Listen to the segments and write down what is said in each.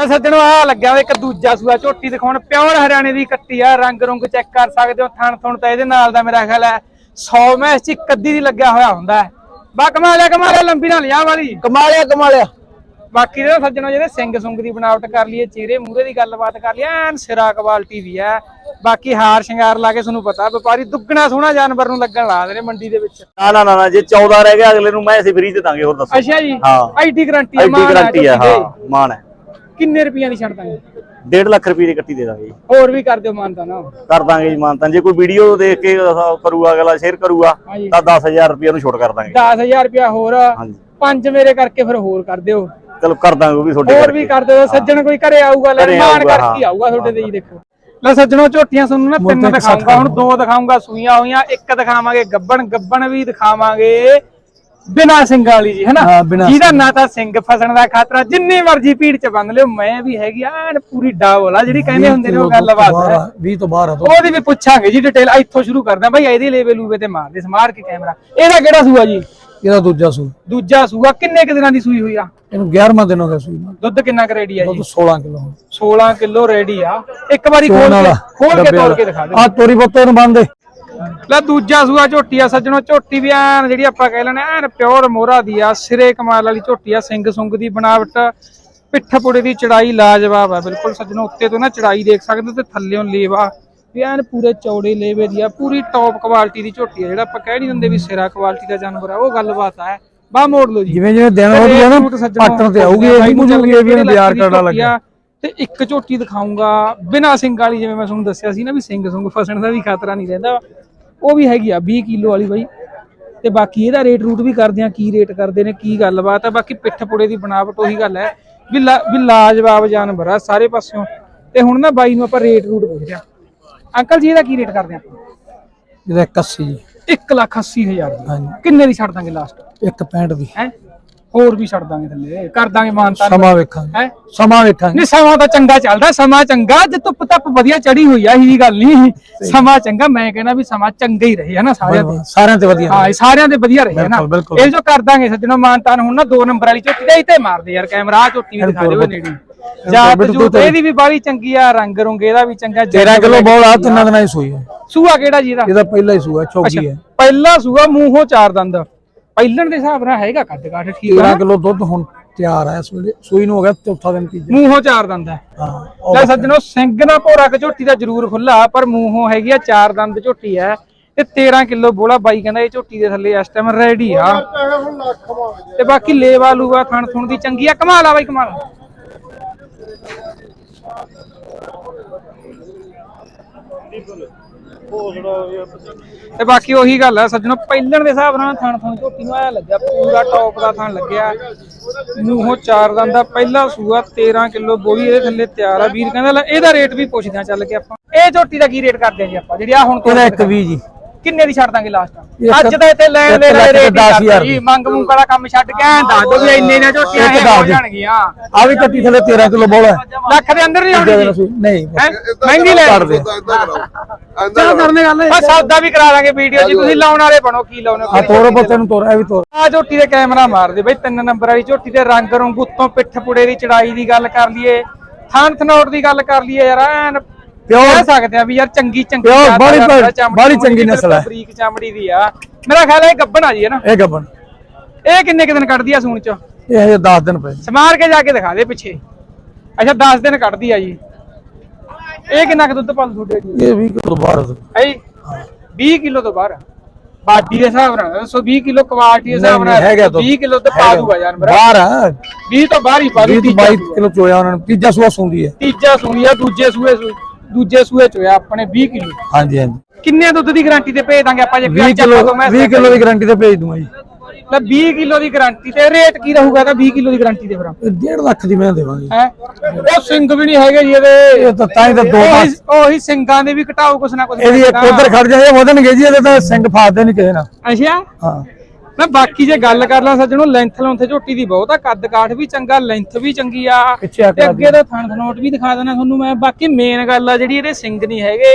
ਤਾਂ ਸੱਜਣੋ ਆ ਲੱਗਿਆ ਇੱਕ ਦੂਜਾ ਸੂਆ ਝੋਟੀ ਦਿਖਾਉਣ। ਪਿਓਰ ਹਰਿਆਣੇ ਦੀ ਕੱਟੀ ਆ ਰੰਗ ਰੁੰਗ ਚੈੱਕ ਕਰ ਸਕਦੇ ਹੋ ਥਣ ਥਣ ਤਾਂ ਇਹਦੇ ਨਾਲ ਦਾ ਮੇਰਾ ਖਿਆਲ ਹੈ 100 ਮੈਸ ਚ ਅੱਧੀ ਦੀ ਲੱਗਿਆ ਹੋਇਆ ਹੁੰਦਾ ਬਾ ਕਮਾਲਿਆ ਕਮਾਲਿਆ ਲੰਬੀ ਨਾਲ ਲਿਆ ਵਾਲੀ। ਕਮਾਲਿਆ ਕਮਾਲਿਆ। ਬਾਕੀ ਦੇ ਸੱਜਣੋ ਜਿਹੜੇ ਸਿੰਘ ਸੁੰਗ ਦੀ ਬਣਾਵਟ ਕਰ ਲਈਏ ਚਿਹਰੇ ਮੂਹਰੇ ਦੀ ਗੱਲਬਾਤ ਕਰ ਲਈਏ ਐਨ ਸਿਰਾ ਕੁਆਲਿਟੀ ਦੀ ਹੈ। ਬਾਕੀ ਹਾਰ ਸ਼ਿੰਗਾਰ ਲਾ ਕੇ ਤੁਹਾਨੂੰ ਪਤਾ ਵਪਾਰੀ ਦੁੱਗਣਾ ਸੋਹਣਾ ਜਾਨਵਰ ਨੂੰ ਲੱਗਣ ਲਾ ਦੇ ਨੇ ਮੰਡੀ ਦੇ ਵਿੱਚ। ਨਾ ਨਾ ਨਾ ਜੇ 14 ਰਹਿ ਗਿਆ ਅਗਲੇ ਨੂੰ ਮੈਂ ਅਸੀਂ ਫ੍ਰੀ ਤੇ ਦਾਂਗੇ ਹੋਰ ਦੱਸੋ। ਅੱਛਾ ਜੀ ਹਾਂ। ਆਈਡੀ ਗਾਰੰਟੀ ਹੈ ਐਡੀ ਗਾਰੰਟੀ ਹੈ। ਮਾਨ ਹੈ। ਕਿੰਨੇ ਰੁਪਈਆਂ ਦੀ ਛੱਡ ਦਾਂਗੇ? 1.5 ਲੱਖ ਰੁਪਏ ਦੀ ਕੱਟੀ ਦੇ ਦਾਂਗੇ ਜੀ। ਹੋਰ ਵੀ ਕਰ ਦਿਓ ਮਾਨਤਾ ਨਾ। ਕਰ ਦਾਂਗੇ ਜੀ ਮਾਨਤਾਂ। ਜੇ ਕੋਈ ਵੀਡੀਓ ਦੇਖ ਕੇ ਕਰੂਗਾ ਅਗਲਾ ਸ਼ੇਅਰ ਕਰੂਗਾ ਹਾਂਜੀ। ਤਾਂ 10000 ਰੁਪਏ ਨੂੰ ਛੋਟ ਕਰ ਦਾਂਗੇ। 10000 ਰੁਪਇਆ ਹੋਰ ਹਾਂਜੀ। ਪੰਜ ਮੇਰੇ ਕਰਕੇ ਫਿਰ ਹੋਰ ਕਰ ਦਿਓ। ਚਲੋ ਕਰ ਦਾਂਗੇ ਉਹ ਵੀ ਤੁਹਾਡੇ ਹੋਰ ਕਰਕੇ। ਵੀ ਕਰ ਦਿਓ। ਸੱਜਣ ਕੋਈ ਘਰੇ ਆਊਗਾ ਲੈ ਘਰੇ ਮਾਨ ਆਊਗਾ, ਕਰਕੇ ਹਾਂ। ਆਊਗਾ ਤੁਹਾਡੇ ਤੇ ਜੀ ਦੇਖੋ। ਲੈ ਸੱਜਣੋ ਝੋਟੀਆਂ ਤੁਹਾਨੂੰ ਨਾ ਤਿੰਨ ਦਿਖਾਉਂਗਾ ਹੁਣ ਦੋ ਦਿਖਾਉਂਗਾ ਸੂਈਆਂ ਹੋਈਆਂ ਇੱਕ ਦਿਖਾਵਾਂਗੇ ਗੱਬਣ ਗੱਬਣ ਵੀ ਦਿਖਾਵਾਂਗੇ। ਬਿਨਾ ਸਿੰਘਾਂ ਵਾਲੀ ਜੀ ਹੈਨਾ? ਹਾਂ, ਬਿਨਾਂ ਜਿਹਦਾ ਨਾ ਤਾਂ ਸਿੰਘ ਫਸਣ ਦਾ ਖਤਰਾ ਜਿੰਨੀ ਮਰਜ਼ੀ ਭੀੜ ਚ ਬੰਨ ਲਿਓ ਮੈਂ ਵੀ ਹੈਗੀ ਐਨ ਪੂਰੀ ਡਾਵਲ ਆ ਜਿਹੜੀ ਕਹਿੰਦੇ ਹੁੰਦੇ ਨੇ ਉਹ ਗੱਲਬਾਤ ਹੈ। 20 ਤੋਂ ਬਾਹਰ ਆ ਤੋ। ਉਹਦੀ ਵੀ ਪੁੱਛਾਂਗੇ ਜੀ ਡਿਟੇਲ ਇੱਥੋਂ ਸ਼ੁਰੂ ਕਰਦੇ ਆ ਭਾਈ ਇਹਦੇ ਲੈਵੇ ਲੂਵੇ ਤੇ ਮਾਰਦੇ ਸਮਾਰ ਕੇ ਕੈਮਰਾ ਇਹਦਾ ਕਿਹੜਾ ਸੂਆ ਜੀ? ਇਹਦਾ ਦੂਜਾ ਸੂ ਦੂਜਾ ਸੂਆ ਕਿੰਨੇ ਕੁ ਦਿਨਾਂ ਦੀ ਸੂਈ ਹੋਈ ਆ? ਇਹਨੂੰ 11ਵਾਂ ਦਿਨ ਹੋ ਗਿਆ ਸੂਈ ਨੂੰ ਦੁੱਧ ਕਿੰਨਾ ਕੁ ਰੈਡੀ ਆ ਜੀ? ਦੁੱਧ 16 ਕਿਲੋ 16 ਕਿਲੋ ਰੈਡੀ ਆ। ਇੱਕ ਵਾਰੀ ਖੋਲ ਚੋਣ ਕੇ ਵਾਲਾ ਖੋਲ ਕੇ ਤੋੜ ਕੇ ਦਿਖਾ ਦਿਓ। ਆ ਤੋਰੀ ਬੱਤੇ ਨੂੰ ਬੰਦੇ ਲੈ ਦੂਜਾ ਸੂਆ ਝੋਟੀ ਆ ਸੱਜਣੋ ਝੋਟੀ ਵੀ ਐਨ ਜਿਹੜੀ ਆਪਾਂ ਕਹਿ ਲੈਣੇ ਐਨ ਪਿਓਰ ਮੋਹਰਾ ਦੀ ਆ ਸਿਰੇ ਕਮਾਲ ਵਾਲੀ ਝੋਟੀ ਆ ਸਿੰਘ ਸੁੰਗ ਦੀ ਬਣਾਵਟ ਪਿੱਠ ਪੁੜੇ ਦੀ ਚੜਾਈ ਲਾਜਵਾਬ ਆ ਬਿਲਕੁਲ ਸੱਜਣੋ ਉੱਤੇ ਤੋਂ ਨਾ ਚੜਾਈ ਦੇਖ ਸਕਦੇ ਤੇ ਥੱਲੇੋਂ ਲੇਵਾ ਵੀ ਐਨ ਪੂਰੇ ਚੌੜੇ ਲੇਵੇ ਦੀ ਆ ਪੂਰੀ ਟੌਪ ਕੁਆਲਿਟੀ ਦੀ ਝੋਟੀ ਆ ਜਿਹੜਾ ਆਪਾਂ ਕਹਿ ਨਹੀਂ ਦਿੰਦੇ ਵੀ ਸਿਰਾ ਕੁਆਲਿਟੀ ਦਾ ਜਾਨਵਰ ਆ ਉਹ ਗੱਲਬਾਤ ਆ ਬਾਹ ਮੋੜ ਲਓ ਜੀ। ਜਿਵੇਂ ਜਿਵੇਂ ਦਿਨ ਹੋ ਗਿਆ ਨਾ ਪਾਟਣ ਤੇ ਆਊਗੀ ਇਹ ਇਹ ਵੀ ਬਿਆਰ ਕਰਨਾ ਲੱਗਿਆ। ਤੇ ਇੱਕ ਝੋਟੀ ਦਿਖਾਉਂਗਾ ਬਿਨਾ ਸਿੰਘ ਵਾਲੀ ਜਿਵੇਂ ਮੈਂ ਤੁਹਾਨੂੰ ਦੱਸਿਆ ਸੀ ਨਾ ਵੀ ਸਿੰਘ ਸੁੰਗ ਫਸਣ ਦਾ ਵੀ ਖਤਰਾ ਨਹੀਂ ਰਹਿੰਦਾ। ਉਹ ਵੀ ਹੈਗੀ ਆ 20 ਕਿਲੋ ਵਾਲੀ ਬਾਈ। ਤੇ ਬਾਕੀ ਇਹਦਾ ਰੇਟ ਰੂਟ ਵੀ ਕਰਦੇ ਆ ਕੀ ਰੇਟ ਕਰਦੇ ਨੇ ਕੀ ਗੱਲਬਾਤ ਆ। ਬਾਕੀ ਪਿੱਠ ਪੁੜੇ ਦੀ ਬਣਾਵਟ ਉਹੀ ਗੱਲ ਹੈ ਵੀ ਵੀ ਲਾਜਵਾਬ ਜਾਨਵਰ ਆ ਸਾਰੇ ਪਾਸਿਓਂ। ਤੇ ਹੁਣ ਨਾ ਬਾਈ ਨੂੰ ਆਪਾਂ ਰੇਟ ਰੂਟ ਪੁੱਛਦੇ ਆ ਅੰਕਲ ਜੀ ਇਹਦਾ ਕੀ ਰੇਟ ਕਰਦੇ ਆ ਇਹਦਾ 81 ਜੀ। 1 ਲੱਖ 80 ਹਜ਼ਾਰ। ਦੀ ਹਾਂਜੀ। ਕਿੰਨੇ ਦੀ ਛੱਡ ਦਾਂਗੇ ਲਾਸਟ 165 ਦੀ। ਹੈ? ਹੋਰ ਵੀ ਛੱਡ ਦਾਂਗੇ ਥੱਲੇ। ਕਰ ਦਾਂਗੇ ਮਾਨਤਾ ਸਮਾਂ ਵੇਖਾਂਗੇ। ਹੈ? ਸਮਾਂ ਵੇਖਾਂਗੇ। ਨਹੀਂ ਸਮਾਂ ਤਾਂ ਚੰਗਾ ਚੱਲਦਾ ਸਮਾਂ ਚੰਗਾ ਜੇ ਧੁੱਪ ਧੱਪ ਵਧੀਆ ਚੜੀ ਹੋਈ ਆ ਇਹੀ ਗੱਲ ਨਹੀਂ। ਸਮਾਂ ਚੰਗਾ ਮੈਂ ਕਹਿੰਦਾ ਵੀ ਸਮਾਂ ਚੰਗਾ ਹੀ ਰਹੇ ਹਨਾ ਸਾਰਿਆਂ ਦੇ। ਸਾਰਿਆਂ ਤੇ ਵਧੀਆ ਹਾਂ ਸਾਰਿਆਂ ਦੇ ਵਧੀਆ ਰਹੇ ਨਾ ਬਿਲਕੁਲ, ਬਿਲਕੁਲ। ਇਹ ਜੋ ਕਰ ਦਾਂਗੇ ਸੱਜਣੋ ਮਾਨਤਾਨ ਹੁਣ ਨਾ ਦੋ ਨੰਬਰ ਵਾਲੀ ਝੋਟੀ ਦੇ ਇੱਥੇ ਮਾਰਦੇ ਯਾਰ ਕੈਮਰਾ ਝੋਟੀ ਵੀ ਦਿਖਾ ਦਿਓ ਨੇੜੇ। ਜਾਂ ਤਜੂਤ ਇਹਦੀ ਵੀ ਬਾਲੀ ਚੰਗੀ ਆ ਰੰਗ ਰੁੰਗ ਇਹਦਾ ਵੀ ਚੰਗਾ 13 ਕਿਲੋ ਬੋਲ ਆ ਤਿੰਨਾਂ ਦਿਨਾਂ ਦੀ ਸੂਈ ਹੈ ਸੂਆ ਕਿਹੜਾ ਜੀ ਇਹਦਾ? ਇਹਦਾ ਪਹਿਲਾ ਹੀ ਸੂਆ ਚੌਗੀ ਹੈ ਪਹਿਲਾ ਸੂਆ ਮੂੰਹੋਂ ਚਾਰ ਦੰਦ। ਪਹਿਲਣ ਦੇ ਹਿਸਾਬ ਨਾਲ ਹੈਗਾ ਕੱਦ ਕਾਠ ਠੀਕ ਆ। 13 ਕਿਲੋ ਦੁੱਧ ਹੁਣ ਤਿਆਰ ਹੈ ਇਸ ਵੇਲੇ। ਸੂਈ ਨੂੰ ਹੋ ਗਿਆ ਚੌਥਾ ਦਿਨ ਤੀਜਾ। ਮੂੰਹੋਂ ਚਾਰ ਦੰਦ ਹੈ ਹਾਂ ਲੈ ਸੱਜਣੋ ਸਿੰਘ ਨਾ ਭੋਰਾ ਝੋਟੀ ਦਾ ਜ਼ਰੂਰ ਖੁੱਲਾ ਪਰ ਮੂੰਹੋਂ ਹੈਗੀ ਆ ਚਾਰ ਦੰਦ ਝੋਟੀ ਹੈ ਤੇ 13 ਕਿਲੋ ਬੋਲਾ ਬਾਈ ਕਹਿੰਦਾ ਇਹ ਝੋਟੀ ਦੇ ਥੱਲੇ ਇਸ ਟਾਈਮ ਰੈਡੀ ਆ। ਤੇ ਬਾਕੀ ਲੇਵਾ ਲੂਆ ਥਣ ਥੁਣ ਦੀ ਚੰਗੀ ਆ। ਕਮਾਲ ਆ ਬਾਈ ਕਮਾਲ। ਤੇ ਬਾਕੀ ਉਹੀ ਗੱਲ ਆ ਸੱਜਣੋ ਪਹਿਲਣ ਦੇ ਹਿਸਾਬ ਨਾਲ ਥਣ ਥਣ ਝੋਟੀ ਨੂੰ ਆਇਆ ਲੱਗਿਆ ਪੂਰਾ ਟੌਪ ਦਾ ਥਣ ਲੱਗਿਆ। ਮੂੰਹੋਂ ਚਾਰ ਦੰਦ ਦਾ ਪਹਿਲਾ ਸੂਆ 13 ਕਿਲੋ ਬੋਲੀ ਇਹਦੇ ਥੱਲੇ ਤਿਆਰ ਆ। ਵੀਰ ਕਹਿੰਦਾ ਲੈ ਇਹਦਾ ਰੇਟ ਵੀ ਪੁੱਛਦੇ ਆ ਚੱਲ ਕੇ ਆਪਾਂ। ਇਹ ਝੋਟੀ ਦਾ ਕੀ ਰੇਟ ਕਰਦੇ ਆ ਜੀ ਆਪਾਂ ਜਿਹੜੀ ਆ ਹੁਣ ਤੋਂ ਇਹਦਾ 120 ਜੀ। ਕਿੰਨੇ ਦੀ ਛੱਡ ਦਾਂਗੇ ਲਾਸਟ ਅੱਜ ਤਾਂ ਇੱਥੇ ਲੈਣ ਦੇ ਰੇਟ ਤੇ ਦਸ ਹਜ਼ਾਰ ਜੀ। ਮੰਗ ਮੁੰਗ ਵਾਲਾ ਕੰਮ ਛੱਡ ਕੇ ਐਂ ਦੱਸ ਦੋ ਵੀ ਇੰਨੇ ਦੀਆਂ ਝੋਟੀਆਂ ਇਹ ਹੋ। ਜਾਣਗੀਆਂ। ਆ ਵੀ ਕੱਟੀ ਥੱਲੇ 13 ਕਿਲੋ ਬੋਲ ਹੈ। ਲੱਖ ਦੇ ਅੰਦਰ ਨਹੀਂ ਆਉਣੀ ਨਹੀਂ। ਹੈ? ਮਹਿੰਗੀ ਲੈ ਕਰ ਦੇ ਚਲੋ ਕਰਨੇ ਗੱਲ ਆ ਸੌਦਾ ਵੀ ਕਰਾ ਦਾਂਗੇ ਵੀਡੀਓ ਜੀ। ਤੁਸੀਂ ਲਾਉਣ ਵਾਲੇ ਬਣੋ ਕੀ ਲਾਉਣੇ ਆ ਤੋਰੋ ਬੱਤੇ ਨੂੰ ਤੋਰ ਵੀ ਤੋਰ। ਆ ਝੋਟੀ ਦੇ ਕੈਮਰਾ ਮਾਰ ਦੇ ਬਈ ਤਿੰਨ ਨੰਬਰ ਵਾਲੀ ਝੋਟੀ ਦੇ ਰੰਗ ਰੰਗ ਉੱਤੋਂ ਪਿੱਠ ਪੁੜੇ ਦੀ ਚੜਾਈ ਦੀ ਗੱਲ ਕਰ ਲਈਏ। ਥਾਨ ਥਨੌਟ ਦੀ ਗੱਲ ਕਰ ਲਈਏ ਯਾਰ ਐਨ ਕਹਿ ਸਕਦੇ ਆ ਵੀ ਯਾਰ ਚੰਗੀ ਚੰਗੀ ਬੜੀ- ਜ਼ਿਆਦਾ ਚਮੜੀ ਬੜੀ ਚਮੜੀ ਚੰਗੀ ਨਸਲ ਹੈ। ਬਰੀਕ ਚਮੜੀ ਦੀ ਆ। ਮੇਰਾ ਖਿਆਲ ਹੈ ਇਹ ਗੱਬਣ ਆ ਜੀ ਹੈ ਨਾ? ਇਹ ਗੱਬਨ ਇਹ ਕਿੰਨੇ ਕੁ ਦਿਨ ਕੱਢਦੀ ਆ ਸੂਣ ਚ? ਇਹ ਹਜੇ 10 ਦਿਨ ਪਏ। ਸਮਾਰ ਕੇ ਜਾ ਕੇ ਦਿਖਾ ਦੇ ਪਿੱਛੇ। ਅੱਛਾ 10 ਦਿਨ ਕੱਢਦੀ ਆ ਜੀ। ਇਹ ਕਿੰਨਾ ਕੁ ਦੁੱਧ ਪਾਲ ਤੁਹਾਡੇ ਜੀ ਇਹ 20 ਕਿਲੋ ਤੋਂ ਬਾਹਰ ਹੈ 20 ਕਿਲੋ ਤੋਂ ਬਾਹਰ ਬਾਡੀ ਦੇ ਹਿਸਾਬ ਨਾਲ ਦੱਸੋ 20 ਕਿਲੋ ਕੁਆਲਿਟੀ ਦੇ ਹਿਸਾਬ ਨਾਲ ਹੈਗਾ ਤਾਂ 20 ਕਿਲੋ ਤੇ ਪਾ ਦੂਗਾ ਯਾਰ ਮੇਰਾ ਬਾਹਰ ਆ। 20 ਤੋਂ ਬਾਹਰ ਹੀ ਪਾ ਦੂ 20 ਤੋਂ 22 ਕਿਲੋ ਚੋਇਆ ਉਹਨਾਂ ਨੇ। ਤੀਜਾ ਸੂਆ ਸੁੰਦੀ ਹੈ। ਤੀਜਾ ਸੂਈ ਆ ਦੂਜੇ ਸੂਏ ਸੂ- ਦੂਜੇ ਸੂਏ ਚ ਹੋਇਆ ਆਪਣੇ 20 ਕਿਲੋ। ਹਾਂਜੀ ਹਾਂਜੀ। ਕਿੰਨੇ ਦੁੱਧ ਦੀ ਗਾਰੰਟੀ ਤੇ ਭੇਜ ਦਾਂਗੇ ਆਪਾਂ ਜੇ 20 ਕਿਲੋ 20 ਕਿਲੋ ਦੀ ਗਾਰੰਟੀ ਤੇ ਭੇਜ ਦੂੰਗਾ ਜੀ। ਲੈ 20 ਕਿਲੋ ਦੀ ਗਾਰੰਟੀ ਤੇ ਰੇਟ ਕੀ ਰਹੂਗਾ ਤਾਂ 20 ਕਿਲੋ ਦੀ ਗਾਰੰਟੀ ਤੇ ਫਿਰ ਇਹ 1.5 ਲੱਖ ਦੀ ਮੈਂ ਦੇਵਾਂਗੇ। ਹੈ? ਉਹ ਸਿੰਘ ਵੀ ਨਹੀਂ ਹੈਗੇ ਜੀ ਇਹਦੇ। ਇਹ ਤਾਂ ਤਾਂ ਹੀ ਤਾਂ ਦੋ ਉਹੀ ਉਹੀ ਸਿੰਘਾਂ ਦੇ ਵੀ ਘਟਾਓ ਕੁਛ ਨਾ ਕੁਛ ਇਹਦੀ ਇੱਕ ਉਧਰ ਖੜ ਜਾਏ ਵਧਣਗੇ ਜੀ ਇਹਦੇ ਤਾਂ ਸਿੰਘ ਫਾਦੇ ਨਹੀਂ ਕਿਸੇ ਨਾਲ। ਅੱਛਾ? ਹਾਂ। ਮੈਂ ਬਾਕੀ ਜੇ ਗੱਲ ਕਰ ਲਾਂ ਸੱਜਣੋ ਲੈਂਥ ਲੌਂਥ ਝੋਟੀ ਦੀ ਬਹੁਤ ਆ ਕੱਦ ਕਾਠ ਵੀ ਚੰਗਾ ਲੈਂਥ ਵੀ ਚੰਗੀ ਆ। ਤੇ ਅੱਗੇ ਦਾ ਥਣ ਥਨੋਟ ਵੀ ਦਿਖਾ ਦੇਣਾ ਤੁਹਾਨੂੰ ਮੈਂ। ਬਾਕੀ ਮੇਨ ਗੱਲ ਆ ਜਿਹੜੀ ਇਹਦੇ ਸਿੰਘ ਨਹੀਂ ਹੈਗੇ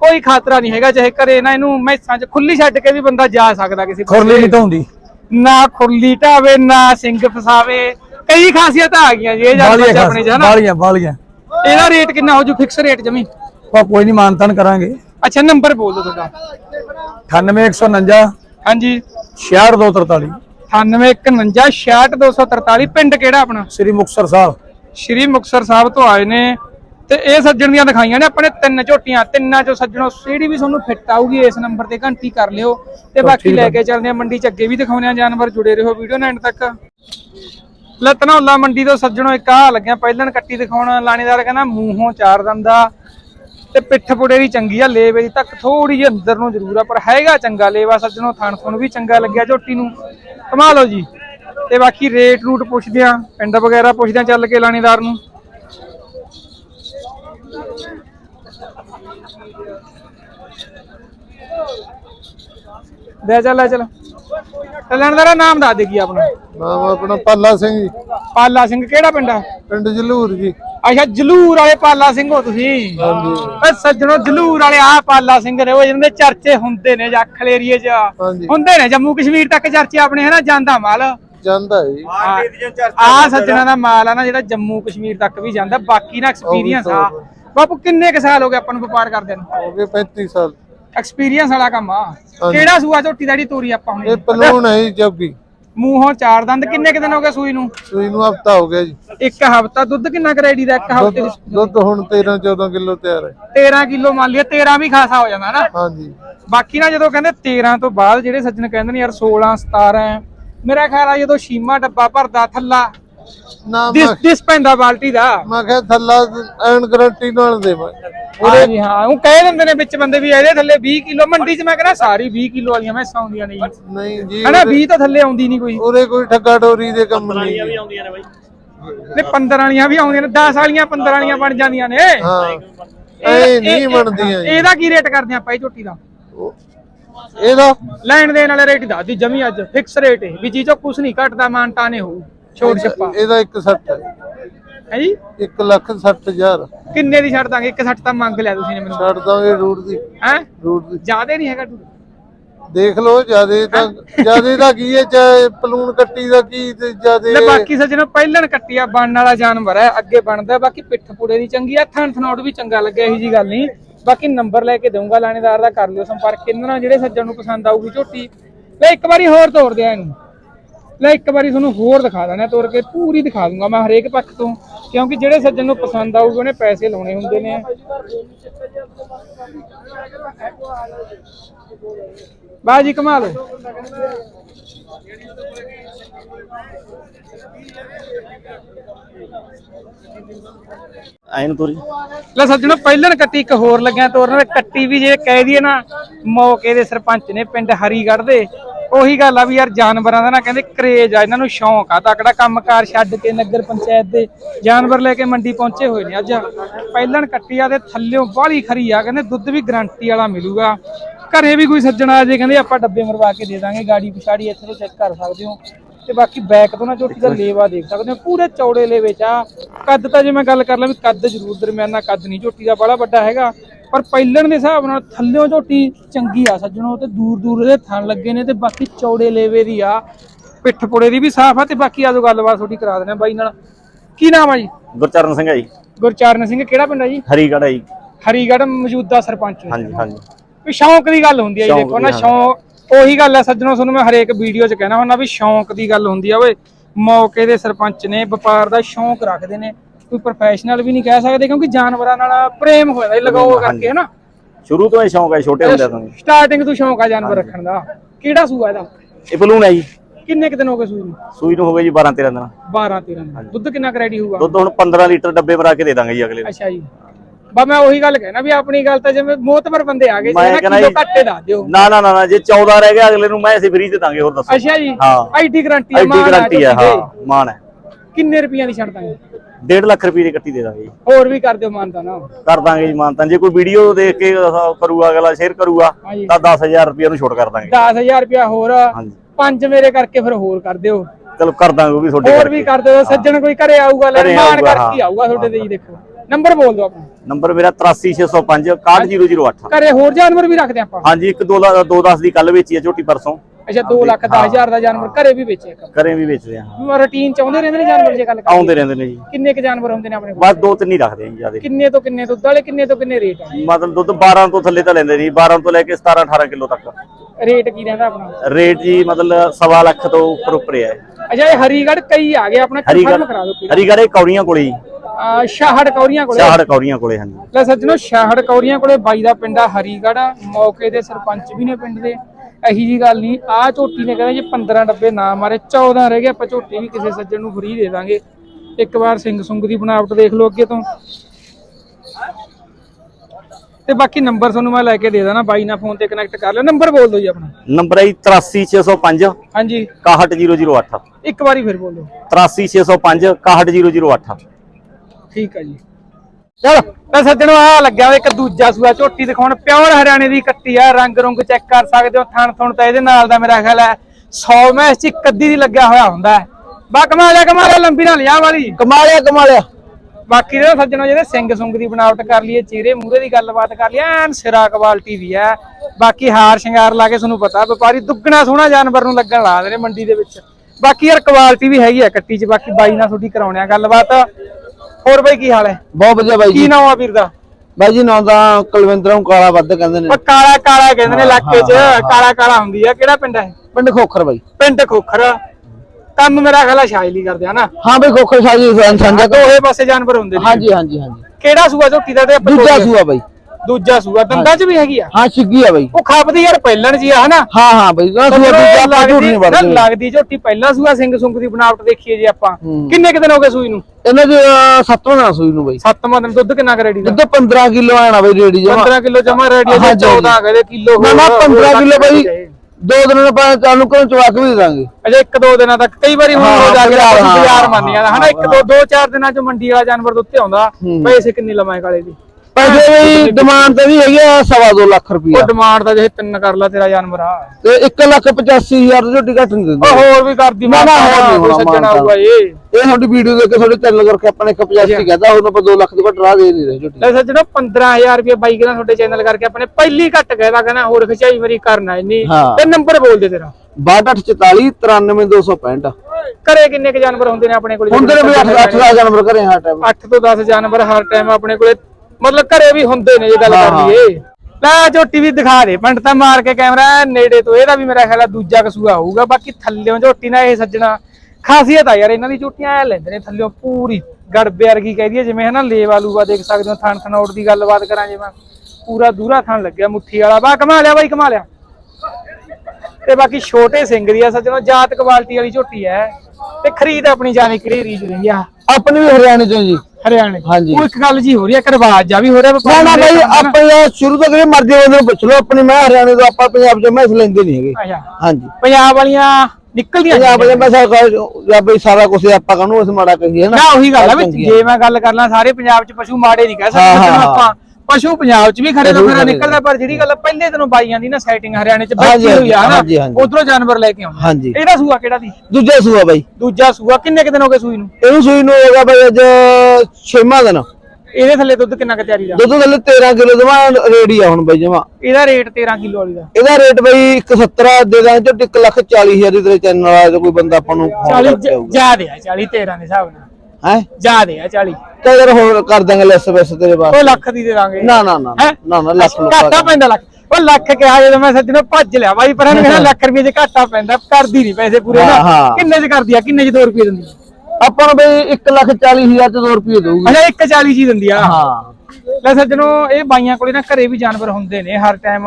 ਕੋਈ ਖਾਤਰਾ ਨਹੀਂ ਹੈਗਾ ਚਾਹੇ ਘਰੇ ਨਾ ਇਹਨੂੰ ਮੈਸਾਂ 'ਚ ਖੁੱਲੀ ਛੱਡ ਕੇ ਵੀ ਬੰਦਾ ਜਾ ਸਕਦਾ ਕਿਸੇ। ਖੁਰਲੀ ਨਹੀਂ ਧੋਂਦੀ। ਨਾ ਖੁਰਲੀ ਢਾਵੇ ਨਾ ਸਿੰਘ ਫਸਾਵੇ। ਕਈ ਖਾਸੀਅਤਾਂ ਆ ਗਈਆਂ ਜੀ ਇਹ ਚ ਆਪਣੇ ਹਨਾ? ਬਾਲੀਆਂ ਬਾਲੀਆਂ ਇਹਦਾ ਰੇਟ ਕਿੰਨਾ ਹੋ ਜੂ? ਫਿਕਸ ਰੇਟ ਜਮੀ? ਆਪਾਂ ਕੋਈ ਨਹੀਂ ਮਾਨਤਾਨ ਕਰਾਂਗੇ। ਅੱਛਾ ਨੰਬਰ ਬੋਲ ਦਿਓ ਤੁਹਾਡਾ। 98149 ਹਾਂਜੀ। 66243 9851566243 ਪਿੰਡ ਕਿਹੜਾ ਆਪਣਾ? ਸ੍ਰੀ ਮੁਕਤਸਰ ਸਾਹਿਬ। ਸ਼੍ਰੀ ਮੁਕਤਸਰ ਸਾਹਿਬ ਤੋਂ ਆਏ ਨੇ ਤੇ ਇਹ ਸੱਜਣ ਦੀਆਂ ਦਿਖਾਈਆਂ ਨੇ ਆਪਣੇ ਤਿੰਨ ਝੋਟੀਆਂ ਤਿੰਨਾਂ ਚੋਂ ਸੱਜਣੋ ਜਿਹੜੀ ਵੀ ਤੁਹਾਨੂੰ ਫਿੱਟ ਆਊਗੀ ਇਸ ਨੰਬਰ ਤੇ ਘੰਟੀ ਕਰ ਲਿਓ ਤੇ ਬਾਕੀ ਲੈ ਕੇ ਚੱਲਦੇ ਆ ਮੰਡੀ ਚ ਅੱਗੇ ਵੀ ਦਿਖਾਉਣੇ ਆ ਜਾਨਵਰ ਜੁੜੇ ਰਹੋ ਵੀਡੀਓ ਨਾਲ ਐਂਡ ਤੱਕ। ਲਤਨੌਲਾ ਮੰਡੀ ਤੋਂ ਸੱਜਣੋ ਇੱਕ ਆ ਲੱਗਿਆ ਪਹਿਲਣ ਕੱਟੀ ਦਿਖਾਉਣ ਲਾਣੇਦਾਰ ਕਹਿੰਦਾ ਮੂੰਹੋਂ ਚਾਰ ਦੰਦਾ ਤੇ ਪਿੱਠ ਪੁੜੇ ਦੀ ਚੰਗੀ ਆ, ਲੇਵੇ ਦੀ ਤੱਕ ਥੋੜੀ ਜਿਹੀ ਅੰਦਰ ਨੂੰ ਜ਼ਰੂਰ ਆ, ਪਰ ਹੈਗਾ ਚੰਗਾ ਲੇਵਾ ਸੱਜਣੋ, ਥਣ ਥਣ ਵੀ ਚੰਗਾ ਲੱਗਿਆ ਝੋਟੀ ਨੂੰ। ਕਮਾ ਲਓ ਜੀ। ਤੇ ਬਾਕੀ ਰੇਟ ਰੂਟ ਪੁੱਛਦੇ ਆ, ਪਿੰਡ ਵਗੈਰਾ ਪੁੱਛਦੇ ਆ ਚੱਲ ਕੇ ਲਾਣੇਦਾਰ ਨੂੰ। ਲੈ ਚੱਲ ਲੈ ਚੱਲ। ਤੇ ਲੈਣਦਾਰ ਦਾ ਨਾਮ ਦੱਸ ਦੇ ਕੀ ਆਪਣਾ? ਨਾਮ ਆਪਣਾ ਪਾਲਾ ਸਿੰਘ ਜੀ। ਪਾਲਾ ਸਿੰਘ ਕਿਹੜਾ ਪਿੰਡ ਆ? ਪਿੰਡ ਜਲੂਰ ਜੀ। ਅੱਛਾ ਜਲੂਰ ਵਾਲੇ ਪਾਲਾ ਸਿੰਘ ਹੋ ਤੁਸੀਂ? ਓਏ ਸੱਜਣੋ ਜਲੂਰ ਵਾਲੇ ਆ ਪਾਲਾ ਸਿੰਘ ਨੇ ਉਹ ਜਿਹਨਾਂ ਦੇ ਚਰਚੇ ਹੁੰਦੇ ਨੇ ਜਾਖਲ ਏਰੀਏ 'ਚ। ਹਾਂਜੀ। ਹੁੰਦੇ ਨੇ ਜੰਮੂ ਕਸ਼ਮੀਰ ਤੱਕ ਚਰਚੇ ਆਪਣੇ ਹੈ ਨਾ ਜਾਂਦਾ ਮਾਲ। ਜਾਂਦਾ ਜੀ। ਆ ਸੱਜਣਾ ਦਾ ਮਾਲ ਆ ਨਾ ਜਿਹੜਾ ਜੰਮੂ ਕਸ਼ਮੀਰ ਤੱਕ ਵੀ ਜਾਂਦਾ। ਬਾਕੀ ਨਾ ਐਕਸਪੀਰੀਅੰਸ ਆ। ਬਾਪੂ ਕਿੰਨੇ ਕੁ ਸਾਲ ਹੋ ਗਏ ਆਪਾਂ ਨੂੰ ਵਪਾਰ ਕਰਦੇ ਨੂੰ? ਹੋ ਗਏ 35 ਸਾਲ। ਐਕਸਪੀਰੀਅੰਸ ਵਾਲਾ ਕੰਮ ਆ। ਕਿਹੜਾ ਸੂਆ ਝੋਟੀ ਦਾ ਜਿਹੜੀ ਤੋਰੀ ਆਪਾਂ ਇਹ ਹੁਣ ਪਲੂਣ ਹੈ ਜੀ ਜੱਬੀ ਮੂੰਹੋਂ ਚਾਰ ਦੰਦ ਕਿੰਨੇ ਕੁ ਦਿਨ ਹੋ ਗਏ ਸੂਈ ਨੂੰ? ਸੂਈ ਨੂੰ ਹਫਤਾ ਹੋ ਗਿਆ ਜੀ। ਇੱਕ ਹਫਤਾ ਦੁੱਧ ਕਿੰਨਾ ਕੁ ਰੈਡੀ ਦਾ ਇੱਕ ਹਫ਼ਤੇ ਦੁੱਧ ਦੁੱਧ ਹੁਣ 13 14 ਕਿਲੋ ਤਿਆਰ ਹੈ। 13 ਕਿਲੋ ਮੰਨ ਲਿਆ 13 ਵੀ ਖਾਸਾ ਹੋ ਜਾਂਦਾ ਨਾ। ਹਾਂਜੀ। ਬਾਕੀ ਨਾ ਜਦੋਂ ਕਹਿੰਦੇ 13 ਤੋਂ ਬਾਅਦ ਜਿਹੜੇ ਸੱਜਣ ਕਹਿੰਦੇ ਨੇ ਯਾਰ 16 17 ਮੇਰਾ ਖਿਆਲ ਆ ਜਦੋਂ ਸ਼ੀਮਾ ਡੱਬਾ ਭਰਦਾ ਥੱਲਾ ਨਾ ਦਿਸ ਮੈਂ ਦਿਸ ਪੈਂਦਾ ਬਾਲਟੀ ਦਾ। ਮੈਂ ਕਿਹਾ ਥੱਲਾ ਐਨ ਗਰੰਟੀ ਨਾਲ ਦੇਵਾਂ ਹਾਂ ਜੀ ਹਾਂ ਉਹ ਕਹਿ ਦਿੰਦੇ ਨੇ ਵਿੱਚ ਬੰਦੇ ਵੀ ਇਹਦੇ ਥੱਲੇ 20 ਕਿਲੋ ਮੰਡੀ 'ਚ ਮੈਂ ਕਹਿੰਦਾ ਸਾਰੀ 20 ਕਿਲੋ ਵਾਲੀਆਂ ਮੈਸਾਂ ਆਉਂਦੀਆਂ ਨੇ ਜੀ। ਨਹੀਂ ਜੀ ਹਨਾ 20 ਤੋਂ ਥੱਲੇ ਆਉਂਦੀ ਨਹੀਂ ਕੋਈ। ਉਰੇ ਕੋਈ ਠੱਗਾ ਡੋਰੀ ਦੇ ਕੰਮ ਨਹੀਂ ਜੀ। ਨੇ 15 ਵਾਲੀਆਂ ਵੀ ਆਉਂਦੀਆਂ ਨੇ 10 ਵਾਲੀਆਂ 15 ਵਾਲੀਆਂ ਬਣ ਜਾਂਦੀਆਂ ਨੇ। ਹਾਂ। ਇਹ- ਨਹੀਂ ਬਣਦੀਆਂ ਜੀ। ਇਹਦਾ ਕੀ ਰੇਟ ਕਰਦੇ ਆਪਾਂ ਇਹ ਝੋਟੀ ਦਾ? ਇਹਦਾ ਲੈਣ ਦੇਣ ਵਾਲੇ ਰੇਟ ਦੱਸਦੀ ਜਮੀ ਅੱਜ ਫਿਕਸ ਰੇਟ ਹੈ ਵੀ ਜੀ ਚੋਂ ਕੁਛ ਨਹੀਂ ਘਟਦਾ ਮਾਨਤਾ ਨੇ ਹੋਊ ਛੋਟ ਛੱਪਾ। ਇਹਦਾ 160 ਹੈ। ਹੈ ਜੀ? 1 ਲੱਖ 60 ਹਜ਼ਾਰ। ਕਿੰਨੇ ਦੀ ਛੱਡ ਦਾਂਗੇ? 160 ਤਾਂ ਮੰਗ ਲਿਆ ਤੁਸੀਂ ਨੇ ਮੈਨੂੰ। ਛੱਡ ਦਾਂਗੇ ਰੂਟ ਦੀ। ਹੈ? ਰੂਟ ਦੀ। ਜਿਆਦੇ ਨਹੀਂ ਹੈਗਾ ਦੇਖ ਲਓ ਜਿਆਦੇ ਤਾਂ ਜਿਆਦੇ ਦਾ ਕੀ ਹੈ? ਚਾਹੇ ਪਲੂਣ ਕੱਟੀ ਦਾ ਕੀ ਤੇ ਜਿਆਦੇ ਲੈ ਬਾਕੀ ਸੱਜਣੋ ਪਹਿਲਣ ਕੱਟੀ ਆ ਬਣਨ ਵਾਲਾ ਜਾਨਵਰ ਹੈ ਅੱਗੇ ਬਣਦਾ ਬਾਕੀ ਪਿੱਠ ਪੂੜੇ ਦੀ ਚੰਗੀ ਆ ਥਣ ਥਨੌਟ ਵੀ ਚੰਗਾ ਲੱਗਿਆ ਇਹੀ ਜੀ ਗੱਲ ਨਹੀਂ। ਬਾਕੀ ਨੰਬਰ ਲੈ ਕੇ ਦਊਂਗਾ ਲਾਣੇਦਾਰ ਦਾ ਕਰ ਲਿਓ ਸੰਪਰਕ। ਨਾਲ ਜਿਹੜੇ ਸੱਜਣ ਨੂੰ ਪਸੰਦ ਆਊਗੀ ਝੋਟੀ। ਲੈ ਇੱਕ ਵਾਰੀ ਹੋਰ ਤੋੜ ਦਿਆ ਇਹਨੂੰ। ਲੈ ਇੱਕ ਵਾਰੀ ਤੁਹਾਨੂੰ ਹੋਰ ਦਿਖਾ ਦੇਣਾ ਤੋੜ ਕੇ ਪੂਰੀ ਦਿਖਾ ਦੂੰਗਾ ਮੈਂ ਹਰੇਕ ਪੱਖ ਤੋਂ ਕਿਉਂਕਿ ਜਿਹੜੇ ਸੱਜਣ ਨੂੰ ਪਸੰਦ ਆਊਗੀ ਉਹਨੇ ਪੈਸੇ ਲਾਉਣੇ ਹੁੰਦੇ ਨੇ। ਬਾਜੀ ਕਮਾ ਲਓ ਐਨ ਤੋਰੀ ਲੈ ਸੱਜਣੋ ਪਹਿਲਣ ਕੱਟੀ ਇੱਕ ਹੋਰ ਲੱਗਿਆ ਤੋਰਨ ਕੱਟੀ ਵੀ ਜੇ ਕਹਿ ਦਈਏ ਨਾ ਮੌਕੇ ਦੇ ਸਰਪੰਚ ਨੇ ਪਿੰਡ ਹਰੀਗੜ੍ਹ ਦੇ। ਉਹੀ ਗੱਲ ਆ ਵੀ ਯਾਰ ਜਾਨਵਰਾਂ ਦਾ ਨਾ ਕਹਿੰਦੇ ਕਰੇਜ ਆ, ਇਹਨਾਂ ਨੂੰ ਸ਼ੌਂਕ ਆ। ਤਕੜਾ ਕੰਮਕਾਰ ਛੱਡ ਕੇ ਨਗਰ ਪੰਚਾਇਤ ਦੇ ਜਾਨਵਰ ਲੈ ਕੇ ਮੰਡੀ ਪਹੁੰਚੇ ਹੋਏ ਨੇ। ਅੱਜ ਪਹਿਲਣ ਕੱਟਿਆ ਆ ਤੇ ਥੱਲਿਓਂ ਬਾਹਲੀ ਖਰੀ ਆ, ਕਹਿੰਦੇ ਦੁੱਧ ਵੀ ਗਰੰਟੀ ਵਾਲਾ ਮਿਲੂਗਾ। ਘਰੇ ਵੀ ਕੋਈ ਸੱਜਣ ਆ ਜੇ, ਕਹਿੰਦੇ ਆਪਾਂ ਡੱਬੇ ਮਰਵਾ ਕੇ ਦੇ ਦਾਂਗੇ, ਗਾੜੀ ਪਿਛਾੜੀ ਇੱਥੇ ਤੋਂ ਚੈੱਕ ਕਰ ਸਕਦੇ ਹੋ। ਤੇ ਬਾਕੀ ਬੈਕ ਤੋਂ ਨਾ ਝੋਟੀ ਦਾ ਲੇਵਾ ਦੇਖ ਸਕਦੇ ਹੋ। ਪੂਰੇ ਚੌੜੇ ਲੇਵੇ ਚ ਆ। ਕੱਦ ਤਾਂ ਜੇ ਮੈਂ ਗੱਲ ਕਰ ਲਾਂ ਵੀ ਕੱਦ ਜ਼ਰੂਰ ਦਰਮਿਆਨਾ, ਕੱਦ ਨਹੀਂ, ਝੋਟੀ ਦਾ ਬੜਾ ਵੱਡਾ ਹੈਗਾ। ਪਰ ਪਹਿਲਣ ਦੇ ਹਿਸਾਬ ਨਾਲ ਥੱਲਿਓਂ ਝੋਟੀ ਚੰਗੀ ਆ ਸੱਜਣੋ ਤੇ ਦੂਰ ਦੂਰ ਇਹਦੇ ਥਣ ਲੱਗੇ ਨੇ ਤੇ ਬਾਕੀ ਚੌੜੇ ਲੇਵੇ ਦੀ ਆ। ਪਿੱਠ ਪੁੜੇ ਦੀ ਵੀ ਸਾਫ਼ ਆ ਤੇ ਬਾਕੀ ਆਜੋ ਗੱਲਬਾਤ ਤੁਹਾਡੀ ਕਰਾ ਦਿੰਦੇ ਆ ਬਾਈ ਨਾਲ। ਕੀ ਨਾਮ ਆ ਜੀ? ਗੁਰਚਰਨ ਸਿੰਘ ਹੈ ਜੀ। ਗੁਰਚਰਨ ਸਿੰਘ ਕਿਹੜਾ ਪਿੰਡ ਆ ਜੀ? ਹਰੀਗੜ੍ਹ ਹੈ ਜੀ। ਹਰੀਗੜ੍ਹ ਮੌਜੂਦਾ ਸਰਪੰਚ। ਹਾਂਜੀ ਹਾਂਜੀ। ਵੀ ਸ਼ੌਂਕ ਦੀ ਗੱਲ ਹੁੰਦੀ ਹੈ ਜੀ ਦੇਖੋ ਨਾ ਦੀ। ਸ਼ੌਂਕ ਉਹੀ ਗੱਲ ਹੈ ਸੱਜਣੋ ਤੁਹਾਨੂੰ ਮੈਂ ਹਰੇਕ ਵੀਡੀਓ 'ਚ ਕਹਿਣਾ ਹੁੰਦਾ ਵੀ ਸ਼ੌਂਕ ਦੀ ਗੱਲ ਹੁੰਦੀ ਆ ਓਏ। ਮੌਕੇ ਦੇ ਸਰਪੰਚ ਨੇ ਵਪਾਰ ਦਾ ਸ਼ੌਂਕ ਰੱਖਦੇ ਨੇ। ਕੋਈ ਪ੍ਰੋਫੈਸ਼ਨਲ ਵੀ ਨਹੀਂ ਕਹਿ ਸਕਦੇ ਕਿਉਂਕਿ ਜਾਨਵਰਾਂ ਨਾਲ ਪ੍ਰੇਮ ਹੋ ਜਾਂਦਾ ਲਗਾਓ ਕਰਕੇ ਹੈ ਨਾ ਸ਼ੁਰੂ ਤੋਂ ਹੀ ਸ਼ੌਂਕ ਹੈ ਛੋਟੇ ਹੁੰਦਿਆਂ ਤੋਂ। ਸਟਾਰਟਿੰਗ ਤੋਂ ਸ਼ੌਂਕ ਆ ਜਾਨਵਰ ਰੱਖਣ ਦਾ। ਕਿਹੜਾ ਸੂਆ ਇਹਦਾ? ਇਹ ਬਲੂਨ ਹੈ ਜੀ। ਕਿੰਨੇ ਕੁ ਦਿਨ ਹੋ ਗਏ ਸੂਈ ਨੂੰ? ਸੂਈ ਨੂੰ ਹੋ ਗਏ ਜੀ 12 13 ਦਿਨ। 12 13 ਦਿਨ। ਦੁੱਧ ਕਿੰਨਾ ਕੁ ਰੈਡੀ ਹੋਊਗਾ? ਦੁੱਧ ਹੁਣ 15 ਲੀਟਰ ਡੱਬੇ ਭਰਾ ਕੇ ਦੇ ਦਾਂਗੇ ਜੀ ਅਗਲੇ। ਅੱਛਾ ਜੀ। ਬਾ ਮੈਂ ਉਹੀ ਗੱਲ ਕਹਿਣਾ ਵੀ ਆਪਣੀ ਗੱਲ ਤਾਂ ਜਿਵੇਂ ਮੋਤਬਰ ਬੰਦੇ ਆ ਗਏ ਕਹਿਣਾ ਕਿਲੋ ਘੱਟੇ ਦੱਸ ਦਿਓ। ਨਾ ਨਾ ਨਾ ਜੇ 14 ਰਹਿ ਗਿਆ ਅਗਲੇ ਨੂੰ ਮੈਂ ਅਸੀਂ ਫ੍ਰੀ ਦੇ ਦਾਂਗੇ ਹੋਰ ਦੱਸੋ। ਅੱਛਾ ਜੀ। ਹਾਂ। ਆਈਟੀ ਗਾਰੰਟੀ ਹੈ ਤੇ। ਮਾਨ ਹੈ। ਕਿੰਨੇ ਰੁਪਈਆਂ ਦੀ ਛੱਡ ਦਾਂਗੇ? 1.5 ਲੱਖ ਰੁਪਏ ਦੀ ਕੱਟੀ ਦੇ ਦਾਂਗੇ ਜੀ। ਹੋਰ ਵੀ ਕਰ ਦਿਓ ਮਾਨਤਾ ਨਾ। ਕਰ ਦਾਂਗੇ ਜੀ ਮਾਨਤਾਂ। ਜੇ ਕੋਈ ਵੀਡੀਓ ਦੇਖ ਕੇ ਅਹ, ਕਰੂਗਾ ਅਗਲਾ ਸ਼ੇਅਰ ਕਰੂਗਾ ਹਾਂਜੀ। ਤਾਂ 10000 ਰੁਪਏ ਨੂੰ ਛੋਟ ਕਰ ਦਾਂਗੇ। 10000 ਰੁਪਇਆ ਹੋਰ ਹਾਂਜੀ। ਪੰਜ ਮੇਰੇ ਕਰਕੇ ਫਿਰ ਹੋਰ ਕਰ ਦਿਓ। ਚਲੋ ਕਰ ਦਾਂਗੇ ਉਹ ਵੀ ਤੁਹਾਡੇ ਹੋਰ ਵੀ ਕਰ ਦਿਓ। ਸੱਜਣ ਕੋਈ ਘਰੇ ਆਊਗਾ ਲੈ ਘਰੇ ਮਾਨ ਆਊਗਾ, ਕਰਕੇ ਹੀ। ਹਾਂ। ਆਊਗਾ ਤੁਹਾਡੇ ਤੇ ਜੀ ਦੇਖੋ। ਨੰਬਰ ਬੋਲ ਦਿਓ ਆਪਣਾ। ਨੰਬਰ ਮੇਰਾ 83605 61008 ਘਰੇ ਹੋਰ ਜਾਨਵਰ ਵੀ ਰੱਖਦੇ ਆਪਾਂ। ਹਾਂਜੀ ਇੱਕ 2 210 ਦੀ ਕੱਲ ਵੇਚੀ ਹੈ ਝੋਟੀ ਪਰਸੋਂ। ਅੱਛਾ 2 ਲੱਖ 10000 ਦਾ ਜਾਨਵਰ ਘਰੇ ਵੀ ਵੇਚੇ ਇੱਕ ਘਰੇ ਵੀ ਵੇਚਦੇ ਆ। ਰੂਟੀਨ ਚ ਆਉਂਦੇ ਰਹਿੰਦੇ ਨੇ ਜਾਨਵਰ ਜੇ ਗੱਲ ਆਉਂਦੇ ਰਹਿੰਦੇ ਨੇ ਜੀ। ਕਿੰਨੇ ਕ ਜਾਨਵਰ ਹੁੰਦੇ ਨੇ ਆਪਣੇ ਕੋਲ? ਬਸ ਦੋ ਤਿੰਨ ਹੀ ਰੱਖਦੇ ਆ ਜੀ ਜ਼ਿਆਦਾ। ਕਿੰਨੇ ਤੋਂ ਕਿੰਨੇ ਦੁੱਧ ਵਾਲੇ ਕਿੰਨੇ ਤੋਂ ਕਿੰਨੇ ਰੇਟ ਆ ਮਤਲਬ ਦੁੱਧ 12 ਤੋਂ ਥੱਲੇ ਤਾਂ ਲੈਂਦੇ ਨਹੀਂ 12 ਤੋਂ ਲੈ ਕੇ 17 18 ਕਿਲੋ ਤੱਕ। ਰੇਟ ਕੀ ਰਹਿੰਦਾ ਆਪਣਾ? ਰੇਟ ਜੀ ਮਤਲਬ ਸਵਾ ਲੱਖ ਤੋਂ ਉੱਪਰ ਉੱਪਰ ਹੈ ਅੱਛਾ ਇਹ ਹਰੀਗੜ੍ਹ ਕਈ ਆ ਗਏ ਆਪਣਾ confirm ਕਰਾ ਦਿਓ ਹਰੀਗੜ੍ਹ ਇਹ ਕੌੜੀਆਂ ਕੋਲੇ ਜੀ। ਆ ਸ਼ਾਹੜ ਕੌਰੀਆਂ ਕੋਲੇ। ਚਾਹੜ ਕੌੜੀਆਂ ਕੋਲੇ ਹਾਂਜੀ। ਲੈ ਸੱਜਣੋ ਸ਼ਾਹੜ ਕੌਰੀਆਂ ਕੋਲੇ ਬਾਈ ਦਾ ਪਿੰਡ ਆ ਹਰੀਗੜ੍ਹ। ਮੌਕੇ ਦੇ ਸਰਪੰਚ ਵੀ ਨੇ ਪਿੰਡ ਦੇ। ਇਹੀ ਜੀ ਗੱਲ ਨਹੀਂ ਆ ਝੋਟੀ ਨੇ ਕਹਿੰਦੇ ਜੇ 15 ਡੱਬੇ ਨਾ ਮਾਰੇ 14 ਰਹਿ ਗਏ ਆਪਾਂ ਝੋਟੀ ਵੀ ਕਿਸੇ ਸੱਜਣ ਨੂੰ ਫ੍ਰੀ ਦੇ ਦਾਂਗੇ। ਇੱਕ ਵਾਰ ਸਿੰਘ ਸੁੰਗ ਦੀ ਬਣਾਵਟ ਦੇਖ ਲਓ ਅੱਗੇ ਤੋਂ। ਤੇ ਬਾਕੀ ਨੰਬਰ ਤੁਹਾਨੂੰ ਮੈਂ ਲੈ ਕੇ ਦੇ ਦੇਣਾ ਬਾਈ ਨਾਲ ਫੋਨ ਤੇ ਕਨੈਕਟ ਕਰ ਲਿਓ। ਨੰਬਰ ਬੋਲ ਦਿਓ ਜੀ ਆਪਣਾ। ਨੰਬਰ ਹੈ ਜੀ 83605 ਹਾਂਜੀ। 61008 ਇੱਕ ਵਾਰੀ ਫਿਰ ਬੋਲ। ਦਿਓ 83605 61008 ਠੀਕ ਹੈ ਜੀ। ਚਲੋ ਤਾਂ ਸੱਜਣੋ ਆ ਲੱਗਿਆ ਵਾ ਇੱਕ ਦੂਜਾ ਸੂਆ ਝੋਟੀ ਦਿਖਾਉਣ। ਪਿਓਰ ਹਰਿਆਣੇ ਦੀ ਕੱਟੀ ਆ ਰੰਗ ਰੁੰਗ ਚੈੱਕ ਕਰ ਸਕਦੇ ਹੋ ਥਣ ਥਣ ਤਾਂ ਇਹਦੇ ਨਾਲ ਦਾ ਮੇਰਾ ਖਿਆਲ ਹੈ 100 ਮੈਸ ਚ ਇੱਕ ਅੱਧੀ ਦੀ ਲੱਗਿਆ ਹੋਇਆ ਹੁੰਦਾ ਹੈ। ਬਾ ਕਮਾਲਿਆ ਕਮਾਲਿਆ ਲੰਬੀ ਨਾਲ ਲਿਆ ਵਾਲੀ। ਕਮਾਲਿਆ ਕਮਾਲਿਆ ਬਾਕੀ ਦੇ ਸੱਜਣੋ ਜਿਹੜੇ ਸਿੰਘ ਸੁੰਗ ਦੀ ਬਣਾਵਟ ਕਰ ਲਈਏ ਚਿਹਰੇ ਮੂਹਰੇ ਦੀ ਗੱਲਬਾਤ ਕਰ ਲਈਏ ਐਨ ਸਿਰਾ ਕੁਆਲਿਟੀ ਦੀ ਹੈ ਬਾਕੀ ਹਾਰ ਸ਼ਿੰਗਾਰ ਲਾ ਕੇ ਤੁਹਾਨੂੰ ਪਤਾ ਵਪਾਰੀ ਦੁੱਗਣਾ ਸੋਹਣਾ ਜਾਨਵਰ ਨੂੰ ਲੱਗਣ ਲਾ ਦੇ ਨੇ ਮੰਡੀ ਦੇ ਵਿੱਚ। ਬਾਕੀ ਯਾਰ ਕੁਆਲਿਟੀ ਵੀ ਹੈਗੀ ਆ ਕੱਟੀ ਚ ਬਾਕੀ ਬਾਈ ਨਾਲ ਤੁਹਾਡੀ ਕਰਾਉਣੇ ਆ ਗੱਲਬਾਤ। ਹੋਰ ਬਾਈ ਕੀ ਹਾਲ ਹੈ? ਬਹੁਤ ਵਧੀਆ ਬਾਈ ਕੀ ਜੀ ਨਾਮ ਆ ਵੀਰ ਦਾ? ਬਾਈ ਜੀ ਨਾਂ ਤਾਂ ਕੁਲਵਿੰਦਰ ਨੂੰ ਕਾਲਾ ਵੱਧ ਕਹਿੰਦੇ ਨੇ। ਉਹ ਕਾਲਾ ਕਾਲਾ ਕਹਿੰਦੇ ਨੇ ਇਲਾਕੇ 'ਚ। ਕਾਲਾ ਕਾਲਾ ਹੁੰਦੀ ਆ। ਕਿਹੜਾ ਪਿੰਡ ਹੈ? ਪਿੰਡ ਖੋਖਰ ਬਾਈ। ਪਿੰਡ ਖੋਖਰ। ਕੰਮ ਮੇਰਾ ਖਿਆਲ ਆ ਸ਼ਾਇਲੀ ਕਰਦੇ ਆ ਨਾ? ਹਾਂ ਬਾਈ ਖੋਖਰ ਸਾਜੀ ਸੰਜਾ ਦੋਹੇ ਪਾਸੇ ਜਾਨਵਰ ਹੁੰਦੇ ਨੇ। ਹਾਂਜੀ ਹਾਂਜੀ ਹਾਂਜੀ। ਕਿਹੜਾ ਸੂਆ ਝੋਟੀ ਦਾ ਤੇ ਆਪਾਂ ਦੂਜਾ? ਸੂਆ ਬਾਈ। ਦੂਜਾ ਸੂਆ ਦੰਦਾਂ 'ਚ ਵੀ ਹੈਗੀ ਆ। ਹਾਂ ਛਿੱਗੀ ਆ ਬਾਈ। ਉਹ ਖਾਪਦੀ ਯਾਰ ਪਹਿਲਣ ਜੀ ਆ ਹਨਾ? ਹਾਂ ਹਾਂ ਬਾਈ ਸੂਆ ਦੂਜਾ ਆਪਾਂ ਝੂਠ ਨਹੀਂ ਨਾ, ਵੜਦੇ ਲੱਗਦੀ ਝੋਟੀ ਪਹਿਲਾ ਸੂਆ ਸਿੰਘ ਸੁੰਗ ਦੀ ਬਣਾਵਟ ਦੇਖੀਏ ਜੀ ਆਪਾਂ। ਕਿੰਨੇ ਕੁ ਦਿਨ ਹੋ ਗਏ ਸੂਈ ਨੂੰ? ਇਹਨਾਂ ਦੇ ਸੱਤਵਾਂ ਨਾ ਸੂਈ ਨੂੰ ਬਾਈ। ਸੱਤਵਾਂ ਦਿਨ ਦੁੱਧ ਕਿੰਨਾ ਕੁ ਰੈਡੀ ਦਾ? ਦੁੱਧ 15 ਕਿਲੋ ਆਣਾ ਬਾਈ ਰੇਡੀ ਜਮਾ। 15 ਕਿਲੋ ਜਮਾ ਹੈ ਹਾਂਜੀ, 14 ਕਹਦੇ ਕਿਲੋ ਨਾ ਨਾ 15 ਕਿਲੋ ਬਾਈ ਦੋ ਦਿਨਾਂ ਨੂੰ ਆਪਾਂ ਚਾਲੂ ਕਰਨ ਚਵਾਕ ਵੀ ਦੇ ਦਾਂਗੇ। ਅਜੇ ਇੱਕ ਦੋ ਦਿਨਾਂ ਤੱਕ ਕਈ ਵਾਰੀ ਹੁਣ ਹਾਂ, ਜਾ ਕੇ ਬਾਜ਼ਾਰ, ਆਪਾਂ ਹਾਂ, ਬਾਜ਼ਾਰ ਹਾਂ, ਮੰਨ ਜਾਂਦਾ ਹਨਾ? ਇੱਕ ਦੋ ਦੋ ਚਾਰ ਦਿਨਾਂ ਚ ਮੰਡੀ ਵਾਲਾ ਜਾਨਵਰ ਦੇ ਉੱਤੇ ਆਉਂਦਾ। ਪੈਸੇ ਕਿੰਨੇ ਲਵਾਏ ਕਾਲੇ ਦੀ? ਪੈਸੇ ਵੀ ਡਿਮਾਂਡ ਤੇ ਵੀ ਹੈਗੀ ਆ ਸਵਾ ਦੋ ਲੱਖ ਰੁਪਈਆ। ਉਹ ਡਿਮਾਂਡ ਦਾ ਜੇ ਤਿੰਨ ਕਰ ਲਾ ਤੇਰਾ ਜਾਨਵਰ ਆ। ਤੇ 1 ਲੱਖ 85 ਹਜ਼ਾਰ ਦੀ ਝੋਟੀ ਘੱਟ ਨਹੀਂ ਦਿੰਦੇ। ਹੋਰ ਵੀ ਕਰਦੀ ਨਾ, ਨਾ, ਹੋਰ ਨਹੀਂ ਕੋਈ ਹੋਣਾ ਸੱਜਣਾ। ਹੋਊਗਾ ਇਹ। ਇਹ ਤੁਹਾਡੀ ਵੀਡੀਓ ਦੇਖ ਕੇ ਤੁਹਾਡੇ ਚੈਨਲ ਕਰਕੇ ਆਪਾਂ ਨੇ 185 ਕਹਤਾ ਹੁਣ ਆਪਾਂ 2 ਲੱਖ ਤੋਂ ਘੱਟ ਰਾਹ ਦੇ ਨਹੀਂ ਰਹੇ ਝੋਟੀ ਲੈ ਸੱਜਣਾ 15000 ਰੁਪਏ ਬਾਈ ਕਹਿੰਦਾ ਤੁਹਾਡੇ ਚੈਨਲ ਕਰਕੇ ਆਪਣੇ ਪਹਿਲੀ ਘੱਟ ਕਹਿਦਾ ਕਹਿੰਦਾ ਹੋਰ ਖਿਚਾਈ ਮੇਰੀ ਕਰਨਾ ਇੰਨੀ। ਤੇ ਨੰਬਰ ਬੋਲ ਦੇ ਤੇਰਾ। 6244 93265 ਘਰੇ ਕਿੰਨੇ ਕ ਜਾਨਵਰ ਹੁੰਦੇ ਨੇ ਆਪਣੇ ਕੋਲ? ਹੁੰਦੇ ਨੇ ਵੀ 8 8 ਦਾ ਜਾਨਵਰ ਘਰੇ ਹਾਂ ਟਾਈਮ 8 ਤੋਂ 10 ਜਾਨਵਰ ਹਰ ਟਾਈਮ ਆਪਣੇ ਕੋਲੇ। ਮਤਲਬ ਘਰੇ ਵੀ ਹੁੰਦੇ ਨੇ ਜੇ ਗੱਲ ਹਾਂ, ਕਰ ਲਈਏ ਲੈ ਝੋਟੀ ਵੀ ਦਿਖਾ ਦੇ ਪਿੰਡ ਤਾਂ ਮਾਰ ਕੇ ਕੈਮਰਾ ਐਨ ਨੇੜੇ ਤੋਂ ਇਹਦਾ ਵੀ ਮੇਰਾ ਖਿਆਲ ਆ ਦੂਜਾ ਕਸੂਆ ਹੋਊਗਾ ਬਾਕੀ ਥੱਲਿਓਂ ਝੋਟੀ ਨਾ ਇਹ ਸੱਜਣਾ। ਖਾਸੀਅਤ ਆ ਯਾਰ ਇਹਨਾਂ ਦੀ ਝੋਟੀਆਂ ਐ ਲੈਂਦੇ ਨੇ ਥੱਲਿਓਂ ਪੂਰੀ ਗੜਬੇ ਵਰਗੀ ਕਹਿ ਦਈਏ ਜਿਵੇਂ ਹਨਾ ਲੇਵਾ ਲੂਵਾ ਦੇਖ ਸਕਦੇ ਹੋ ਥਣ ਥਣੋਟ ਦੀ ਗੱਲਬਾਤ ਕਰਾਂ ਜੇ ਮੈਂ ਪੂਰਾ ਦੂਰਾ ਥਣ ਲੱਗਿਆ ਮੁੱਠੀ ਵਾਲਾ। ਬਾ ਕਮਾ ਲਿਆ ਬਾਈ ਕਮਾ ਲਿਆ ਤੇ ਬਾਕੀ ਛੋਟੇ ਸਿੰਘ ਦੀ ਆ ਸੱਜਣੋ ਜਾਤ ਕੁਆਲਿਟੀ ਵਾਲੀ ਝੋਟੀ ਐ ਤੇ ਖਰੀਦ ਆਪਣੀ ਜਾਨੀ ਕਿਹੜੀ ਰੀਜ ਰਹੀ ਆ ਆਪਣੇ ਵੀ ਹਰਿਆਣੇ ਚੋਂ ਜੀ ਹਰਿਆਣੇ ਹਾਂਜੀ। ਉਹ ਇੱਕ ਗੱਲ ਜੀ ਹੋ ਰਹੀ ਹੈ ਕਿ ਰਿਵਾਜ ਜਾ ਵੀ ਹੋ ਰਿਹਾ ਨਾ ਨਾ ਨਾ। ਆਪਾਂ ਸ਼ੁਰੂ ਤੋਂ ਕਰੇ ਮਰਜ਼ੀ ਬੰਦੇ ਨੂੰ ਪੁੱਛ ਲਓ ਆਪਣੀ ਮੈਂ ਹਰਿਆਣੇ ਤੋਂ ਆਪਾਂ ਪੰਜਾਬ ਚੋਂ ਮੈਸ ਲੈਂਦੇ ਨਹੀਂ ਹੈਗੇ ਹਾਂਜੀ ਪੰਜਾਬ ਵਾਲੀਆਂ ਨਿਕਲਦੀਆਂ ਪੰਜਾਬ। ਦੇ ਮੈਂ ਜਾਂ ਬਈ ਸਾਰਾ ਕੁਝ ਆਪਾਂ ਕਾਹਨੂੰ ਇਸ ਮਾੜਾ ਕਹੀਏ ਨਾ ਨਾ ਉਹੀ ਗੱਲ ਆ ਵੀ। ਜੇ ਮੈਂ ਗੱਲ ਕਰ ਲਾਂ ਸਾਰੇ ਪੰਜਾਬ 'ਚ ਪਸ਼ੂ ਮਾੜੇ ਨਹੀਂ ਕਹਿ ਹਾਂ, ਸਕਦੇ ਹਾਂ, ਆਪਾਂ ਪਸ਼ੂ ਪੰਜਾਬ 'ਚ ਵੀ ਜ਼ਰੂਰ ਖੜਾ ਖੜੇ ਨਿਕਲਦਾ ਪਰ ਜਿਹੜੀ ਗੱਲ ਪਹਿਲੇ ਦਿਨੋਂ ਬਾਈਆਂ ਦੀ ਨਾ ਸੈਟਿੰਗ ਹਰਿਆਣੇ 'ਚ ਬੈਠੀ ਹੋਈ ਆ ਨਾ। ਉਧਰੋਂ ਜਾਨਵਰ ਲੈ ਕੇ ਆਉਂਦੇ। ਇਹਦਾ ਸੂਆ ਕਿਹੜਾ ਦੀ ਦੂਜਾ ਸੂਆ ਬਾਈ। ਦੂਜਾ ਸੂਆ ਕਿੰਨੇ ਕੁ ਦਿਨ ਹੋ ਗਏ ਸੂਈ ਨੂੰ? ਇਹਨੂੰ ਸੂਈ ਨੂੰ ਹੋਗਾ ਬਾਈ ਅੱਜ ਛੇਵਾਂ ਦਿਨ। ਇਹਦੇ ਥੱਲੇ ਦੁੱਧ ਕਿੰਨਾ ਕੁ ਤਿਆਰੀ ਦਾ? ਦੁੱਧ ਥੱਲੇ 13 ਕਿਲੋ ਜਮਾ ਰੇਡੀ ਆ ਹੁਣ ਬਾਈ ਜਮਾ। ਇਹਦਾ ਰੇਟ 13 ਕਿਲੋ ਵਾਲੀ ਦਾ। ਇਹਦਾ ਰੇਟ ਬਈ 170 ਦੇ ਦਾਂ ਤੇ 1 ਲੱਖ 40 ਹਜ਼ਾਰ ਦੀ ਤੇਰੇ ਚੈਨਲ ਵਾਲਾ ਕੋਈ ਬੰਦਾ ਆਪਾਂ ਨੂੰ 40 ਜ਼ਿਆਦੇ ਆ 40 13 ਦੇ ਹਿਸਾਬ ਨਾਲ। ਹੈ? ਜ਼ਿਆਦੇ ਆ 40 ਯਾਰ ਹੋਰ ਕਰ ਦਾਂਗੇ ਲੈਸ ਵੈਸ ਤੇਰੇ ਬਾਅਦ ਉਹ ਲੱਖ ਦੀ ਦੇ ਦਾਂਗੇ। ਨਾ ਨਾ ਨਾ ਹੈਂ? ਨਾ ਨਾ ਲੱਖ ਘਾਟਾ ਲੁਕਾ ਪੈਂਦਾ ਲੱਖ। ਉਹ ਲੱਖ ਕਿਹਾ ਜਦੋਂ ਮੈਂ ਸੱਜਣੋਂ ਭੱਜ ਲਿਆ ਬਾਈ ਪਰ ਇਹਨੂੰ ਕਹਿੰਦਾ ਲੱਖ ਰੁਪਏ ਚ ਘਾਟਾ ਪੈਂਦਾ ਕਰਦੀ ਨਹੀਂ ਪੈਸੇ ਪੂਰੇ ਹਾਂ, ਨਾ। ਹਾਂ। ਕਿੰਨੇ ਚ ਕਰਦੀ ਆ? ਕਿੰਨੇ ਚ 2 ਰੁਪਏ ਦਿੰਦੀ ਆ? ਆਪਾਂ ਨੂੰ ਬਈ 1 ਲੱਖ 40 ਹਜ਼ਾਰ ਤੇ 2 ਰੁਪਏ ਦਊਗੀ। ਅੱਛਾ 140 ਜੀ ਦਿੰਦੀ ਆ। ਹਾਂ। ਲੈ ਸੱਜਣੋ ਇਹ ਬਾਈਆਂ ਕੋਲੇ ਨਾ ਘਰੇ ਵੀ ਜਾਨਵਰ ਹੁੰਦੇ ਨੇ ਹਰ ਟਾਈਮ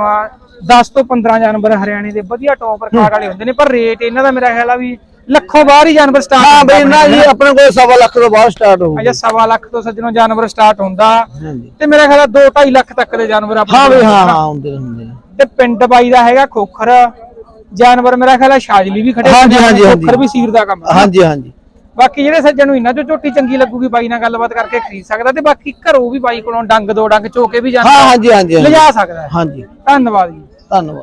10 ਤੋਂ 15 ਜਾਨਵਰ ਹਰਿਆਣੇ ਦੇ ਵਧੀਆ ਟੌਪ ਰਿਕਾਰਡ ਵਾਲੇ ਹੁੰਦੇ ਨੇ ਪਰ ਰੇਟ ਇਹਨਾਂ ਦਾ ਮੇਰਾ ਖਿਆਲ ਆ ਵੀ ਲੱਖੋਂ ਬਾਹਰ ਹੀ ਜਾਨਵਰ ਸਟਾਰਟ ਹਾਂ ਬਈ ਨਾ ਜੀ ਆਪਣੇ ਕੋਲ ਸਵਾ ਲੱਖ ਤੋਂ ਬਾਅਦ ਸਟਾਰਟ ਹੋਊ ਅਜਾ ਸਵਾ ਲੱਖ ਤੋਂ ਸੱਜਣੋ ਜਾਨਵਰ ਸਟਾਰਟ ਹੁੰਦਾ। ਤੇ ਮੇਰਾ ਖਿਆਲ ਆ 2 2.5 ਲੱਖ ਤੱਕ ਦੇ ਜਾਨਵਰ ਆਪਣੇ ਹਾਂ ਬਈ ਹਾਂ ਹਾਂ ਹੁੰਦੇ ਹੁੰਦੇ। ਤੇ ਪਿੰਡ ਬਾਈ ਦਾ ਹੈਗਾ ਖੋਖਰ। ਜਾਨਵਰ ਮੇਰਾ ਖਿਆਲ ਹੈ ਸ਼ਾਜਲੀ ਵੀ ਖੜੇ ਹਾਂਜੀ, ਹਾਂਜੀ। ਖੋਖਰ ਵੀ ਸੀਰ ਦਾ ਕੰਮ ਹੈ। ਹਾਂਜੀ ਹਾਂਜੀ। ਬਾਕੀ ਜਿਹੜੇ ਸੱਜਣ ਨੂੰ ਇਹਨਾਂ ਚੋਂ ਝੋਟੀ ਚੰਗੀ ਲੱਗੂਗੀ ਬਾਈ ਨਾਲ ਗੱਲਬਾਤ ਕਰਕੇ ਖਰੀਦ ਸਕਦਾ ਤੇ ਬਾਕੀ ਘਰੋਂ ਵੀ ਬਾਈ ਕੋਲੋਂ ਡੰਗ ਦੋ ਡੰਗ ਚੋ ਕੇ ਵੀ ਹਾਂ ਜਾਂਦਾ ਹਾਂਜੀ ਹਾਂਜੀ ਹਾਂਜੀ। ਲਿਜਾ ਸਕਦਾ ਹੈ। ਹਾਂਜੀ। ਧੰਨਵਾਦ ਜੀ। ਧੰਨਵਾਦ।